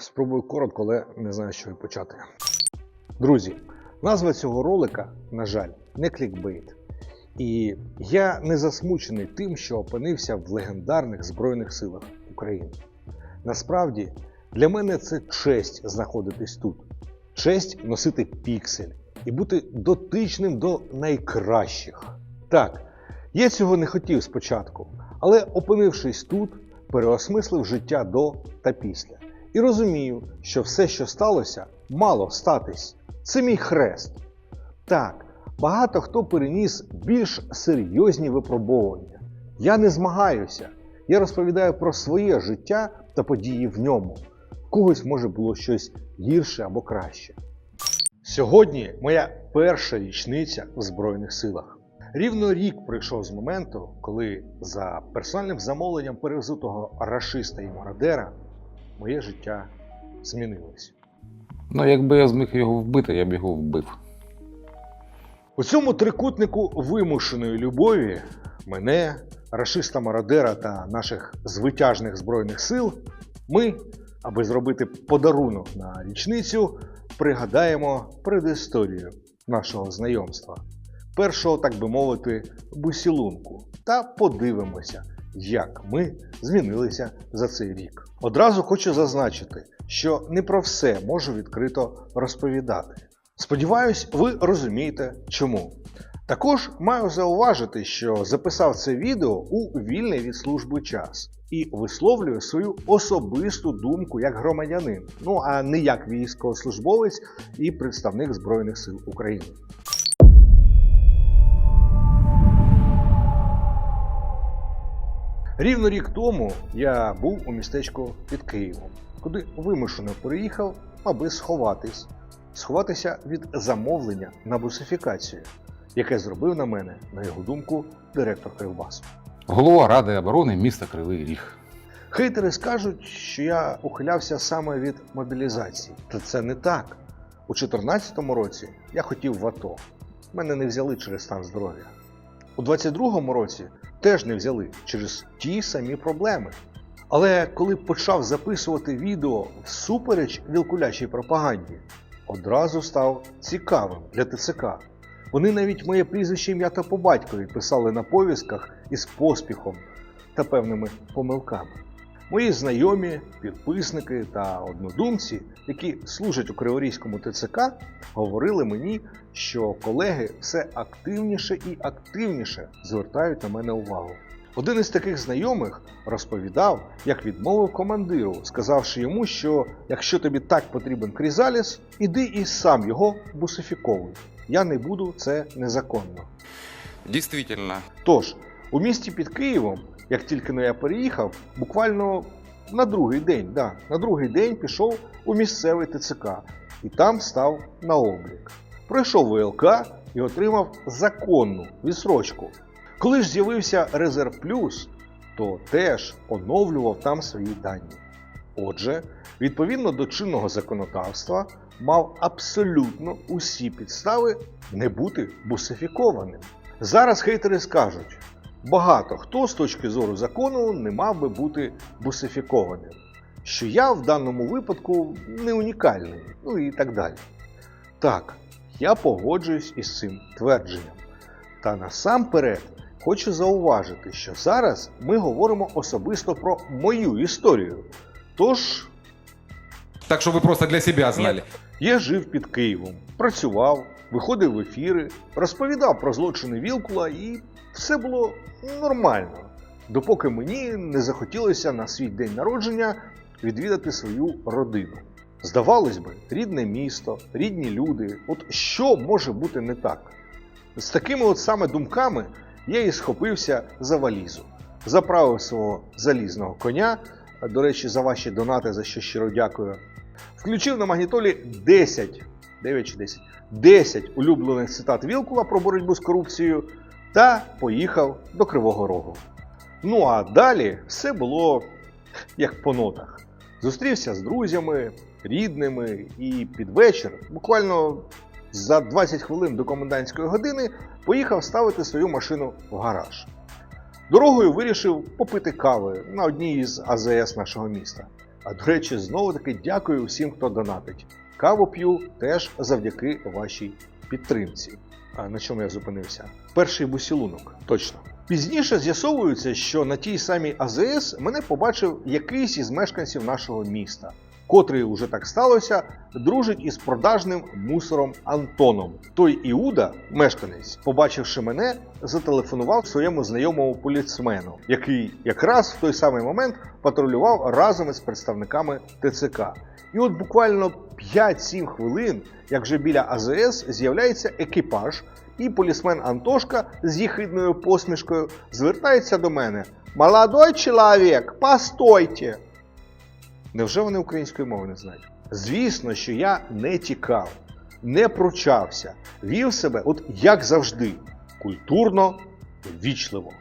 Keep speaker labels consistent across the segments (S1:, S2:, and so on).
S1: Спробую коротко, але не знаю, що і почати. Друзі, назва цього ролика, на жаль, не клікбейт. І я не засмучений тим, що опинився в легендарних Збройних силах України. Насправді, для мене це честь знаходитись тут, честь носити піксель і бути дотичним до найкращих. Так, я цього не хотів спочатку, але опинившись тут, переосмислив життя до та після. І розумію, що все, що сталося, мало статись. Це мій хрест. Так, багато хто переніс більш серйозні випробовування. Я не змагаюся. Я розповідаю про своє життя та події в ньому. В когось може було щось гірше або краще. Сьогодні моя перша річниця в Збройних силах. Рівно рік пройшов з моменту, коли за персональним замовленням перевзутого рашиста і мародера моє життя змінилось.
S2: Ну, якби я зміг його вбити, я б його вбив.
S1: У цьому трикутнику вимушеної любові мене, рашиста мародера та наших звитяжних збройних сил, ми, аби зробити подарунок на річницю, пригадаємо предісторію нашого знайомства. Першого, так би мовити, бусілунку, та подивимося, як ми змінилися за цей рік. Одразу хочу зазначити, що не про все можу відкрито розповідати. Сподіваюсь, ви розумієте чому. Також маю зауважити, що записав це відео у вільний від служби час і висловлюю свою особисту думку як громадянин, ну а не як військовослужбовець і представник Збройних сил України. Рівно рік тому я був у містечку під Києвом, куди вимушено переїхав, аби сховатись, сховатися від замовлення на бусифікацію, яке зробив на мене, на його думку, директор Кривбасу.
S2: Голова Ради оборони міста Кривий Ріг.
S1: Хейтери скажуть, що я ухилявся саме від мобілізації. Та це не так. У 2014 році я хотів в АТО. Мене не взяли через стан здоров'я. У 22-му році теж не взяли через ті самі проблеми. Але коли почав записувати відео всупереч вілкулячій пропаганді, одразу став цікавим для ТЦК. Вони навіть моє прізвище ім'я та по батькові писали на повістках із поспіхом та певними помилками. Мої знайомі, підписники та однодумці, які служать у Криворізькому ТЦК, говорили мені, що колеги все активніше і активніше звертають на мене увагу. Один із таких знайомих розповідав, як відмовив командиру, сказавши йому, що якщо тобі так потрібен крізаліс, іди і сам його бусифіковуй. Я не буду, це незаконно.
S3: Действительно,
S1: Тож, у місті під Києвом, як тільки но я переїхав, буквально на другий день, да, на другий день пішов у місцевий ТЦК і там став на облік. Пройшов ВЛК і отримав законну відсрочку. Коли ж з'явився Резерв Плюс, то теж оновлював там свої дані. Отже, відповідно до чинного законодавства, мав абсолютно усі підстави не бути бусифікованим. Зараз хейтери скажуть, багато хто з точки зору закону не мав би бути бусифікованим, що я в даному випадку не унікальний, ну і так далі. Так, я погоджуюсь із цим твердженням. Та насамперед хочу зауважити, що зараз ми говоримо особисто про мою історію. Тож
S3: так что вы просто для себя знали.
S1: я жив під Києвом, працював, виходив в ефіри, розповідав про злочини Вілкула і все було нормально, допоки мені не захотілося на свій день народження відвідати свою родину. Здавалось би, рідне місто, рідні люди. От що може бути не так? З такими от саме думками я і схопився за валізу, заправив свого залізного коня. До речі, за ваші донати, за що щиро дякую. Включив на магнітолі 10, 9 чи 10, 10 улюблених цитат Вілкула про боротьбу з корупцією та поїхав до Кривого Рогу. Ну а далі все було як по нотах. Зустрівся з друзями, рідними і під вечір, буквально за 20 хвилин до комендантської години, поїхав ставити свою машину в гараж. Дорогою вирішив попити кави на одній із АЗС нашого міста. А до речі, знову таки дякую всім, хто донатить. Каву п'ю теж завдяки вашій підтримці. А на чому я зупинився? Перший бусілунок, точно. Пізніше з'ясовується, що на тій самій АЗС мене побачив якийсь із мешканців нашого міста, котрий уже так сталося, дружить із продажним мусором Антоном. Той Іуда, мешканець, побачивши мене, зателефонував своєму знайомому поліцмену, який якраз в той самий момент патрулював разом із представниками ТЦК. І от буквально 5-7 хвилин, як вже біля АЗС з'являється екіпаж, і полісмен Антошка з їхидною посмішкою звертається до мене: Молодой чоловік, постойте! Невже вони української мови не знають? Звісно, що я не тікав, не пручався, вів себе, от як завжди, культурно, ввічливо.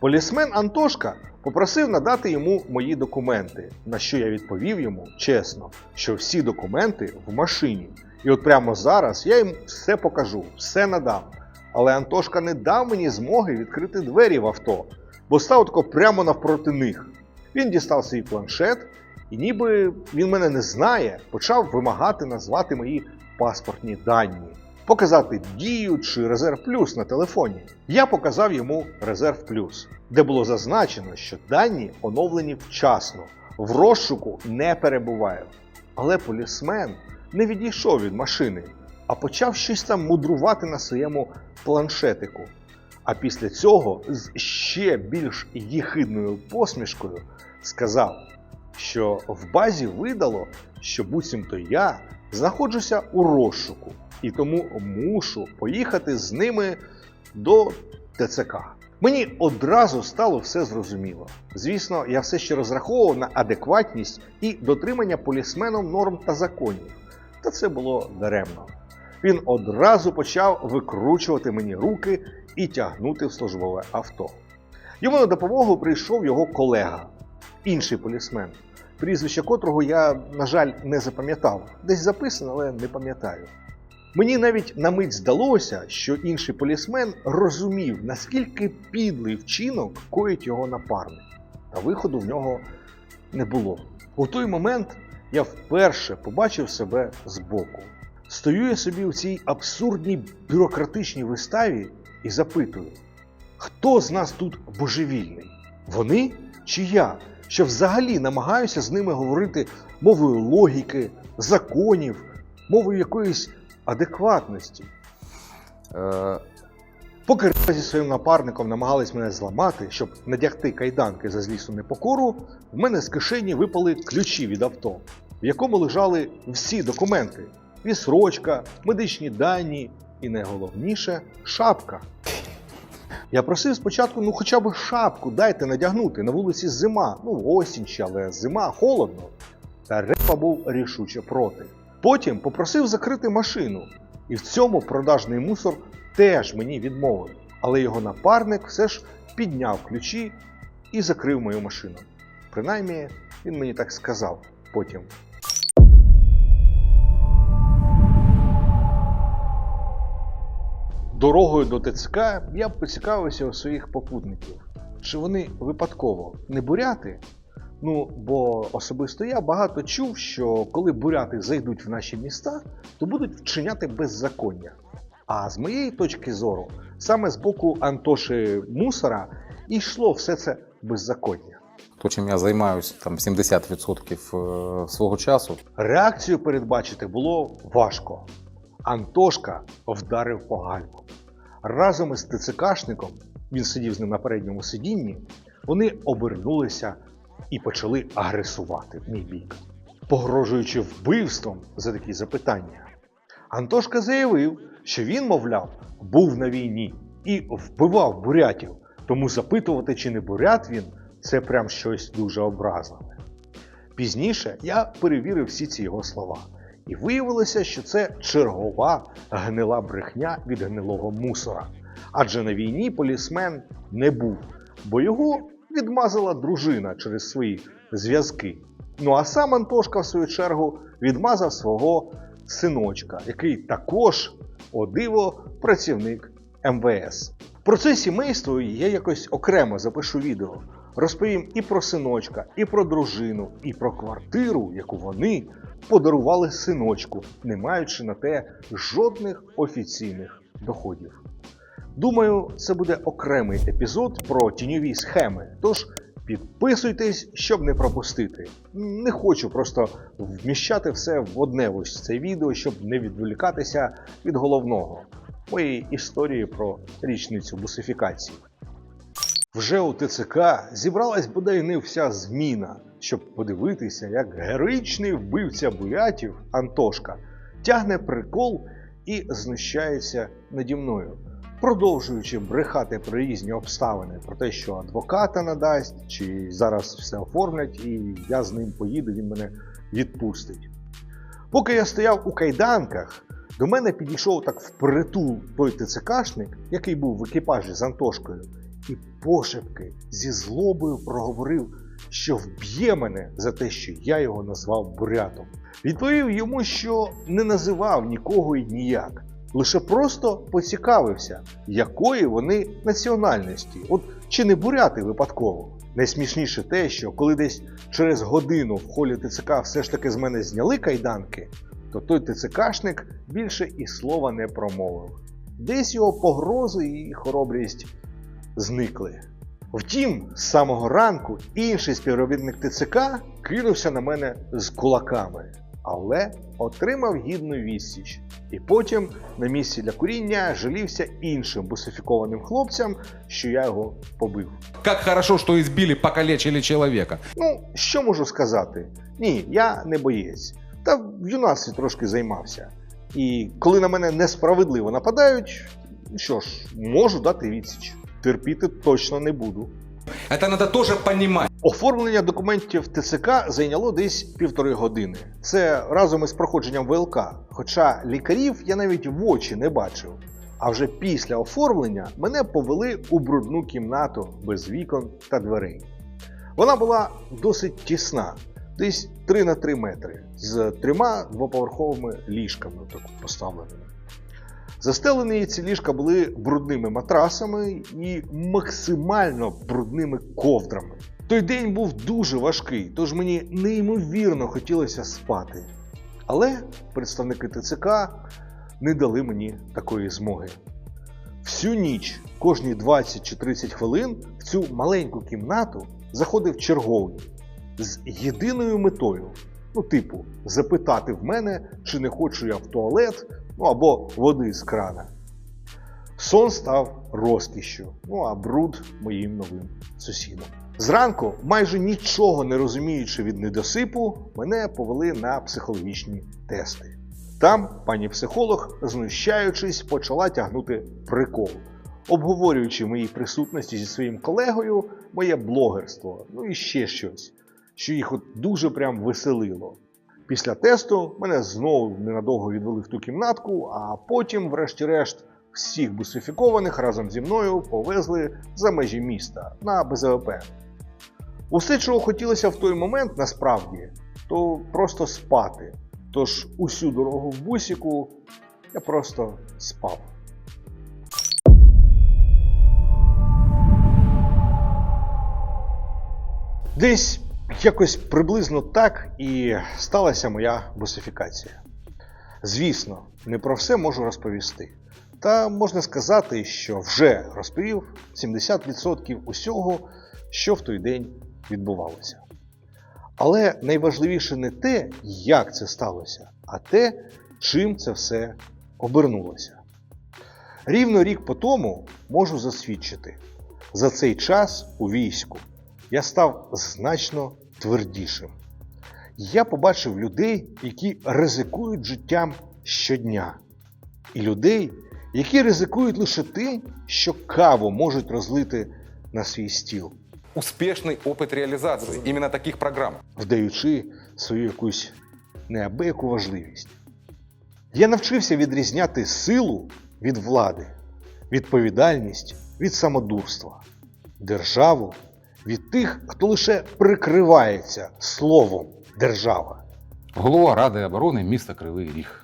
S1: Полісмен Антошка попросив надати йому мої документи, на що я відповів йому чесно, що всі документи в машині. І от прямо зараз я їм все покажу, все надам. Але Антошка не дав мені змоги відкрити двері в авто, бо став тако прямо навпроти них. Він дістав свій планшет, і ніби він мене не знає, почав вимагати назвати мої паспортні дані, показати дію чи резерв плюс на телефоні. Я показав йому резерв плюс, де було зазначено, що дані оновлені вчасно, в розшуку не перебуваю. Але полісмен не відійшов від машини, а почав щось там мудрувати на своєму планшетику. А після цього з ще більш їхидною посмішкою сказав, що в базі видало, що буцімто я знаходжуся у розшуку і тому мушу поїхати з ними до ТЦК. Мені одразу стало все зрозуміло. Звісно, я все ще розраховував на адекватність і дотримання полісменом норм та законів. Та це було даремно. Він одразу почав викручувати мені руки і тягнути в службове авто. Йому на допомогу прийшов його колега, інший полісмен, прізвище котрого я, на жаль, не запам'ятав. Десь записано, але не пам'ятаю. Мені навіть на мить здалося, що інший полісмен розумів, наскільки підлий вчинок коїть його напарник, та виходу в нього не було. У той момент я вперше побачив себе збоку. Стою я собі у цій абсурдній бюрократичній виставі і запитую: хто з нас тут божевільний? Вони чи я, що взагалі намагаюся з ними говорити мовою логіки, законів, мовою якоїсь адекватності?
S2: Е,
S1: Поки зі своїм напарником намагались мене зламати, щоб надягти кайданки за злісну непокору, в мене з кишені випали ключі від авто, в якому лежали всі документи: відсрочка, медичні дані і найголовніше шапка. Я просив спочатку, ну хоча б шапку дайте надягнути. На вулиці зима, ну осінь ще, але зима холодно. Та Репа був рішуче проти. Потім попросив закрити машину, і в цьому продажний мусор теж мені відмовив. Але його напарник все ж підняв ключі і закрив мою машину. Принаймні, він мені так сказав потім. Дорогою до ТЦК я поцікавився у своїх попутників, чи вони випадково не буряти. Ну, бо особисто я багато чув, що коли буряти зайдуть в наші міста, то будуть вчиняти беззаконня. А з моєї точки зору, саме з боку Антоші Мусора йшло все це беззаконня.
S2: то, чим я займаюся там 70% е, свого часу,
S1: Реакцію передбачити було важко. Антошка вдарив по гальму. Разом із ТЦКшником, він сидів з ним на передньому сидінні, вони обернулися і почали агресувати в мій бік, погрожуючи вбивством за такі запитання. Антошка заявив, що він, мовляв, був на війні і вбивав бурятів, тому запитувати, чи не бурят він, це прям щось дуже образливе. Пізніше я перевірив всі ці його слова, і виявилося, що це чергова гнила брехня від гнилого мусора. Адже на війні полісмен не був, бо його відмазала дружина через свої зв'язки. Ну а сам Антошка, в свою чергу, відмазав свого синочка, який також, о диво, працівник МВС. Про це сімейство я якось окремо запишу відео. Розповім і про синочка, і про дружину, і про квартиру, яку вони подарували синочку, не маючи на те жодних офіційних доходів. Думаю, це буде окремий епізод про тіньові схеми. Тож підписуйтесь, щоб не пропустити. Не хочу просто вміщати все в одне ось це відео, щоб не відволікатися від головного моєї історії про річницю бусифікації. Вже у ТЦК зібралась бодай не вся зміна, щоб подивитися, як героїчний вбивця бурятів Антошка тягне прикол і знущається наді мною, продовжуючи брехати про різні обставини, про те, що адвоката надасть, чи зараз все оформлять, і я з ним поїду, він мене відпустить. Поки я стояв у кайданках, до мене підійшов так впритул той ТЦКшник, який був в екіпажі з Антошкою, і пошепки зі злобою проговорив, що вб'є мене за те, що я його назвав бурятом. Відповів йому, що не називав нікого і ніяк, лише просто поцікавився, якої вони національності, от чи не буряти випадково. Найсмішніше те, що коли десь через годину в холі ТЦК все ж таки з мене зняли кайданки, то той ТЦКшник більше і слова не промовив. Десь його погрози і хоробрість зникли. Втім, з самого ранку інший співробітник ТЦК кинувся на мене з кулаками, але отримав гідну відсіч. І потім на місці для куріння жалівся іншим бусифікованим хлопцям, що я його побив.
S3: Как хорошо, что избили, покалечили человека.
S1: Ну, що можу сказати? Ні, я не боєць. Та в юнацтві трошки займався. І коли на мене несправедливо нападають, що ж, можу дати відсіч. Терпіти точно не буду.
S3: Это надо тоже понимать.
S1: Оформлення документів ТЦК зайняло десь півтори години. Це разом із проходженням ВЛК. Хоча лікарів я навіть в очі не бачив. А вже після оформлення мене повели у брудну кімнату без вікон та дверей. Вона була досить тісна, десь 3 на 3 метри, з трьома двоповерховими ліжками так поставленими. Застелені ці ліжка були брудними матрасами і максимально брудними ковдрами. Той день був дуже важкий, тож мені неймовірно хотілося спати. Але представники ТЦК не дали мені такої змоги. Всю ніч, кожні 20 чи 30 хвилин, в цю маленьку кімнату заходив черговий з єдиною метою. Ну, типу, запитати в мене, чи не хочу я в туалет, ну або води з крана. Сон став розкішшю, ну а бруд моїм новим сусідом. Зранку, майже нічого не розуміючи від недосипу, мене повели на психологічні тести. Там пані психолог, знущаючись, почала тягнути прикол, обговорюючи в моїй присутності зі своїм колегою моє блогерство, ну і ще щось, що їх от дуже прям веселило. Після тесту мене знову ненадовго відвели в ту кімнатку, а потім, врешті-решт, всіх бусифікованих разом зі мною повезли за межі міста на БЗВП. Усе, чого хотілося в той момент, насправді, то просто спати. Тож усю дорогу в бусіку я просто спав. Десь якось приблизно так і сталася моя бусифікація. Звісно, не про все можу розповісти. Та можна сказати, що вже розповів 70% усього, що в той день відбувалося. Але найважливіше не те, як це сталося, а те, чим це все обернулося. Рівно рік по тому можу засвідчити, за цей час у війську я став значно твердішим. Я побачив людей, які ризикують життям щодня, і людей, які ризикують лише тим, що каву можуть розлити на свій стіл.
S3: Успешный опыт реализации именно таких программ.
S1: вдаючи свою якусь неабияку важливість. Я навчився відрізняти силу від влади, відповідальність від самодурства, державу від тих, хто лише прикривається словом держава.
S2: Голова Ради оборони міста Кривий Ріг.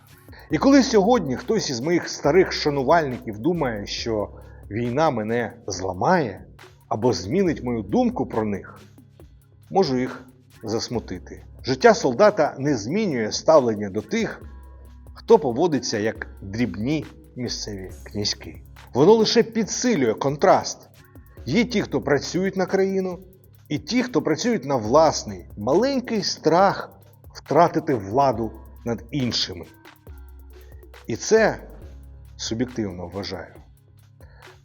S1: І коли сьогодні хтось із моїх старих шанувальників думає, що війна мене зламає, або змінить мою думку про них, можу їх засмутити. Життя солдата не змінює ставлення до тих, хто поводиться як дрібні місцеві князьки. Воно лише підсилює контраст. Є ті, хто працюють на країну, і ті, хто працюють на власний маленький страх втратити владу над іншими. І це суб'єктивно вважаю.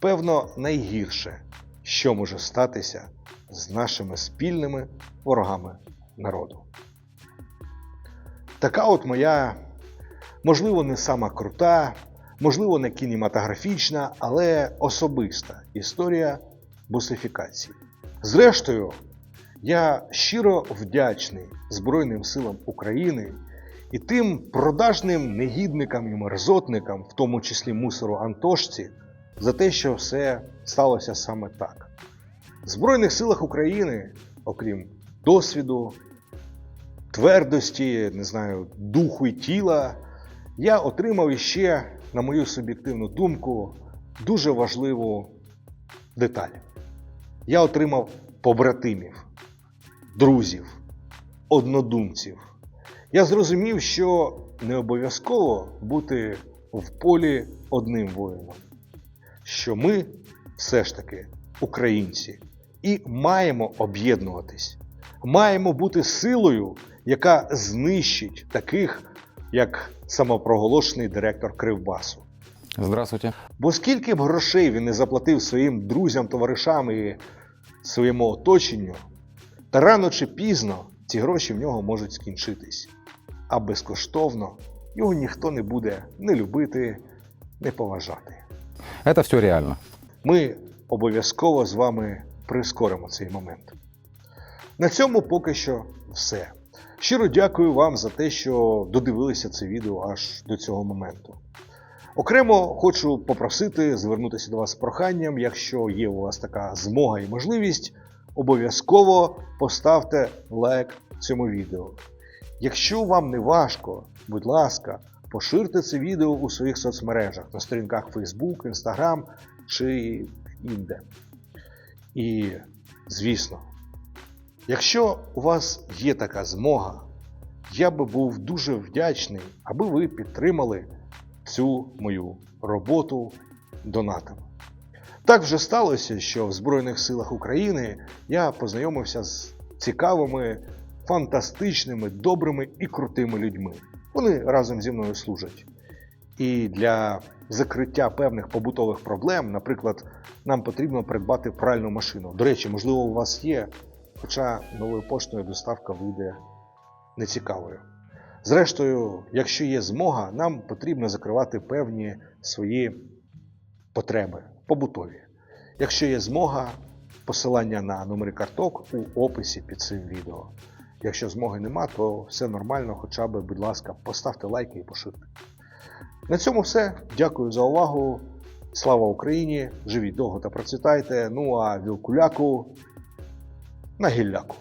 S1: Певно, найгірше, що може статися з нашими спільними ворогами народу. Така от моя, можливо, не сама крута, можливо, не кінематографічна, але особиста історія бусифікації. Зрештою, я щиро вдячний Збройним силам України і тим продажним негідникам і мерзотникам, в тому числі мусору Антошці, за те, що все сталося саме так. В Збройних силах України, окрім досвіду, твердості, не знаю, духу і тіла, я отримав іще, на мою суб'єктивну думку, дуже важливу деталь. Я отримав побратимів, друзів, однодумців. Я зрозумів, що не обов'язково бути в полі одним воїном, що ми все ж таки українці і маємо об'єднуватись, маємо бути силою, яка знищить таких, як самопроголошений директор Кривбасу.
S2: Здравствуйте.
S1: Бо скільки б грошей він не заплатив своїм друзям, товаришам і своєму оточенню, та рано чи пізно ці гроші в нього можуть скінчитись. А безкоштовно його ніхто не буде не любити, не поважати.
S2: Это все реально.
S1: Ми обов'язково з вами прискоримо цей момент. На цьому поки що все. Щиро дякую вам за те, що додивилися це відео аж до цього моменту. Окремо хочу попросити звернутися до вас з проханням, якщо є у вас така змога і можливість, обов'язково поставте лайк цьому відео. Якщо вам не важко, будь ласка, поширте це відео у своїх соцмережах на сторінках Facebook, Instagram чи інде. І, звісно, якщо у вас є така змога, я би був дуже вдячний, аби ви підтримали цю мою роботу донатом. Так вже сталося, що в Збройних силах України я познайомився з цікавими, фантастичними, добрими і крутими людьми. Вони разом зі мною служать. І для закриття певних побутових проблем, наприклад, нам потрібно придбати пральну машину. До речі, можливо, у вас є, хоча новою поштою доставка вийде нецікавою. Зрештою, якщо є змога, нам потрібно закривати певні свої потреби побутові. Якщо є змога, посилання на номери карток у описі під цим відео. Якщо змоги нема, то все нормально, хоча б, будь ласка, поставте лайки і поширте. На цьому все. Дякую за увагу. Слава Україні! Живіть довго та процвітайте. Ну а вілкуляку на гілляку.